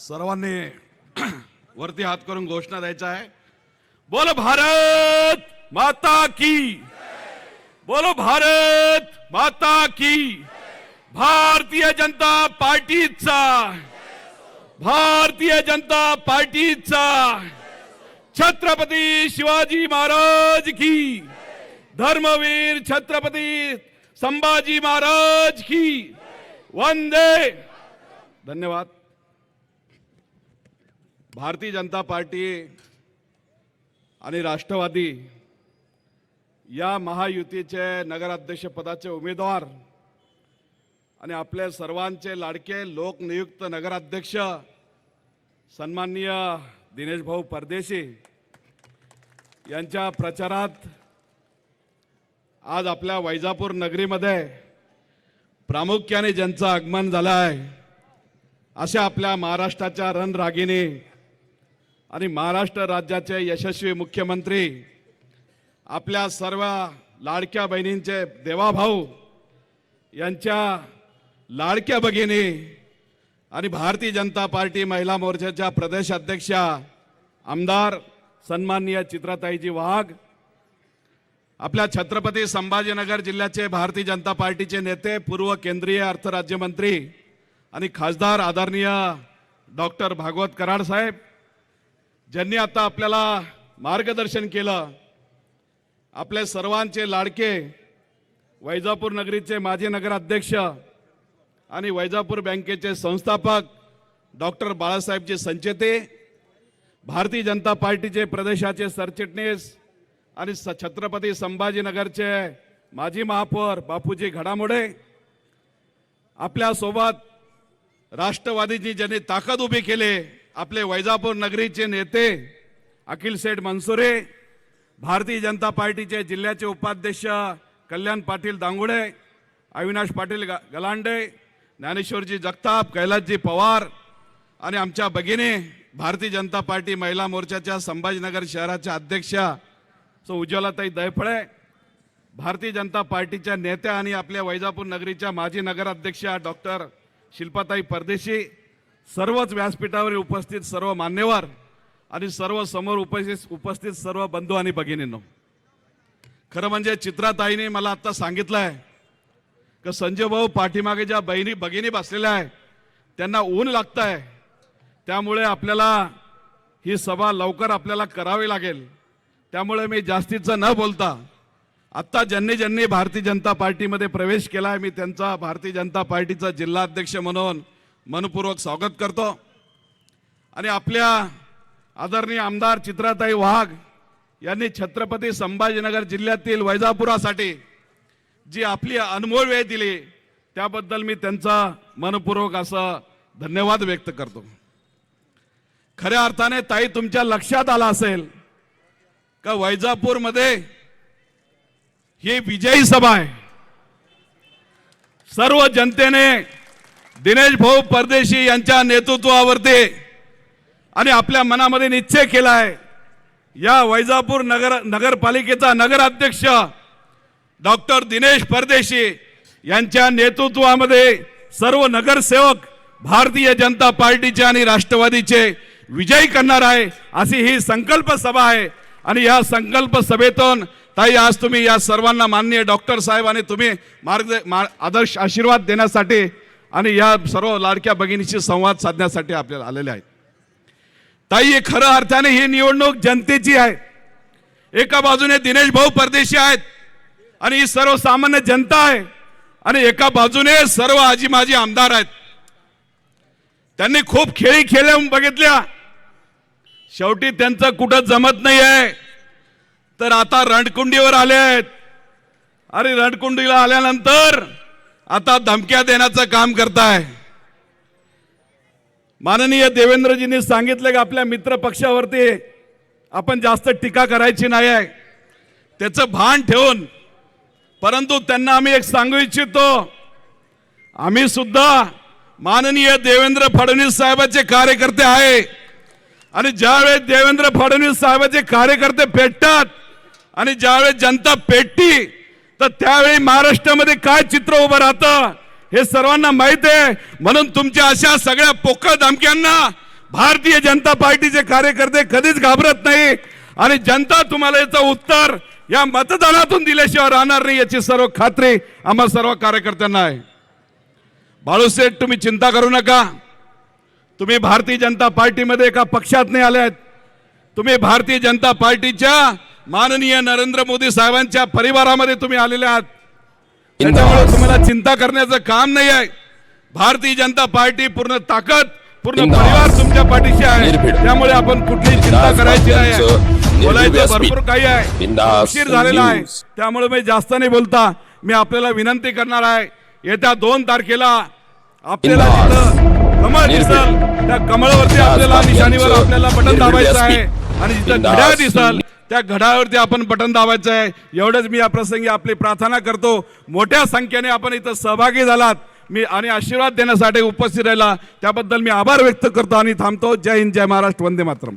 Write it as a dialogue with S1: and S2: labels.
S1: सर्वांनी वरती हात करून घोषणा द्यायचा आहे. बोल भारत माता की. बोलो भारत माता की. भारतीय जनता पार्टीचा. भारतीय जनता पार्टीचा. छत्रपती शिवाजी महाराज की. धर्मवीर छत्रपती संभाजी महाराज की. वंदे. धन्यवाद. भारतीय जनता पार्टी आणि राष्ट्रवादी या महायुतीचे नगराध्यक्षपदाचे उमेदवार आणि आपले सर्वांचे लाडके लोकनियुक्त नगराध्यक्ष सन्माननीय दिनेशभाऊ परदेशी यांच्या प्रचारात आज आपल्या वैजापूर नगरीमध्ये प्रामुख्याने ज्यांचं आगमन झालं आहे अशा आपल्या महाराष्ट्राच्या रणरागिणी आणि महाराष्ट्र राज्याचे यशस्वी मुख्यमंत्री आपल्या सर्व लाडक्या बहिणींचे देवाभाऊ यांच्या लाडक्या भगिनी आणि भारतीय जनता पार्टी महिला मोर्चाच्या प्रदेश अध्यक्षा आमदार सन्माननीय चित्राताईजी वाघ आपल्या छत्रपती संभाजीनगर जिल्ह्याचे भारतीय जनता पार्टीचे नेते पूर्व केंद्रीय अर्थ राज्यमंत्री आणि खासदार आदरणीय डॉक्टर भागवत कराड साहेब ज्यांनी आता आपल्याला मार्गदर्शन केलं आपले सर्वांचे लाडके वैजापूर नगरीचे माजी नगराध्यक्ष आणि वैजापूर बँकेचे संस्थापक डॉक्टर बाळासाहेबजी संचेते भारतीय जनता पार्टीचे प्रदेशाचे सरचिटणीस आणि स- छत्रपती संभाजीनगरचे माजी महापौर बापूजी घडामोडे आपल्यासोबत राष्ट्रवादीची ज्यांनी ताकद उभी केली आपले वैजापूर नगरीचे नेते अखिल शेठ मनसुरे भारतीय जनता पार्टीचे जिल्ह्याचे उपाध्यक्ष कल्याण पाटील दांगुडे अविनाश पाटील ग- गलांडे ज्ञानेश्वरजी जगताप कैलासजी पवार आणि आमच्या भगिनी भारतीय जनता पार्टी महिला मोर्चाच्या संभाजीनगर शहराच्या अध्यक्षा सो उज्ज्वलाताई दैफळे भारतीय जनता पार्टीच्या नेत्या आणि आपल्या वैजापूर नगरीच्या माजी नगराध्यक्षा डॉक्टर शिल्पाताई परदेशी सर्वच व्यासपीठावर उपस्थित सर्व मान्यवर आणि सर्व समोर उपस्थित उपस्थित सर्व बंधू आणि भगिनींनो. खरं म्हणजे चित्राताईने मला आत्ता सांगितलं आहे का संजय भाऊ पाठीमागे ज्या बहिणी भगिनी बसलेल्या आहे त्यांना ऊन लागत आहे. त्यामुळे आपल्याला ही सभा लवकर आपल्याला करावी लागेल. त्यामुळे मी जास्तीचं न बोलता आत्ता ज्यांनी ज्यांनी भारतीय जनता पार्टीमध्ये प्रवेश केला आहे मी त्यांचा भारतीय जनता पार्टीचा जिल्हाध्यक्ष म्हणून मनपूर्वक स्वागत करतो. आणि आपल्या आदरणीय आमदार चित्राताई वाघ यांनी छत्रपती संभाजीनगर जिल्ह्यातील वैजापुरासाठी जी आपली अनमोल वेळ दिली त्याबद्दल मी त्यांचा मनपूर्वक असं धन्यवाद व्यक्त करतो. खऱ्या अर्थाने ताई तुमच्या लक्षात आला असेल का वैजापूरमध्ये ही विजयी सभा आहे. सर्व जनतेने दिनेश भाऊ परदेशी यांच्या नेतृत्वावरती आणि आपल्या मनामध्ये निश्चय केला आहे या वैजापूर नगर नगरपालिकेचा नगराध्यक्ष डॉक्टर दिनेश परदेशी यांच्या नेतृत्वामध्ये सर्व नगरसेवक भारतीय जनता पार्टीचे आणि राष्ट्रवादीचे विजयी करणार आहे अशी ही संकल्प सभा आहे. आणि या संकल्प सभेतून ताई आज तुम्ही या सर्वांना माननीय डॉक्टर साहेब आणि तुम्ही मार्ग मा- आदर्श आशीर्वाद देण्यासाठी आणि या सर्व लाडक्या भगिनीशी संवाद साधण्यासाठी आपल्याला आलेले आहेत. ताई खरं अर्थाने ही निवडणूक जनतेची आहे. एका बाजूने दिनेश भाऊ परदेशी आहेत आणि ही सर्वसामान्य जनता आहे आणि एका बाजूने सर्व आजी माजी आमदार आहेत. त्यांनी खूप खेळी खेळल्या बघितल्या. शेवटी त्यांचं कुठं जमत नाही आहे तर आता रणकुंडीवर आले आहेत. अरे रणकुंडीला आल्यानंतर आता धमक्या देण्याचं काम करताय. माननीय देवेंद्रजींनी सांगितलं की आपल्या मित्र पक्षावरती आपण जास्त टीका करायची नाही आहे त्याचं भान ठेवून परंतु त्यांना आम्ही एक सांगू इच्छितो. आम्ही सुद्धा माननीय देवेंद्र फडणवीस साहेबाचे कार्यकर्ते आहे. आणि ज्यावेळेस देवेंद्र फडणवीस साहेबाचे कार्यकर्ते पेटतात आणि ज्यावेळेस जनता पेटती तर त्यावेळी महाराष्ट्रामध्ये काय चित्र उभं राहतं हे सर्वांना माहीत आहे. म्हणून तुमच्या अशा सगळ्या पोकळ धमक्यांना भारतीय जनता पार्टीचे कार्यकर्ते कधीच घाबरत नाही. आणि जनता तुम्हाला याचं उत्तर या मतदानातून दिल्याशिवाय राहणार नाही याची सर्व खात्री आम्हा सर्व कार्यकर्त्यांना आहे. बाळूसेठ तुम्ही चिंता करू नका. तुम्ही भारतीय जनता पार्टीमध्ये एका पक्षात नाही आले आहेत तुम्ही भारतीय जनता पार्टीच्या माननीय नरेंद्र मोदी साहेबांच्या परिवारामध्ये तुम्ही आलेले आहात. त्याच्यामुळे तुम्हाला चिंता करण्याचं काम नाही आहे भारतीय जनता पार्टी पूर्ण ताकद पूर्ण परिवार तुमच्या पाठीशी आहे. त्यामुळे आपण कुठलीही चिंता करायची नाही बोलायचं भरपूर. काही आहे. उशीर झालेला आहे. त्यामुळे मी जास्त नाही बोलता. मी आपल्याला विनंती करणार आहे. येत्या दोन तारखेला आपल्याला कमळ दिसल त्या कमळावरती आपल्याला निशाणीवर आपल्याला बटन दाबायचं आहे. आणि जिथं घड्याळ दिसल त्या घडावरती आपण बटन दाबायचं आहे. एवढंच मी या प्रसंगी आपली प्रार्थना करतो. मोठ्या संख्येने आपण इथं सहभागी झालात. मी आणि आशीर्वाद देण्यासाठी उपस्थित राहिला. त्याबद्दल मी आभार व्यक्त करतो आणि थांबतो. जय हिंद जय महाराष्ट्र. वंदे मातरम.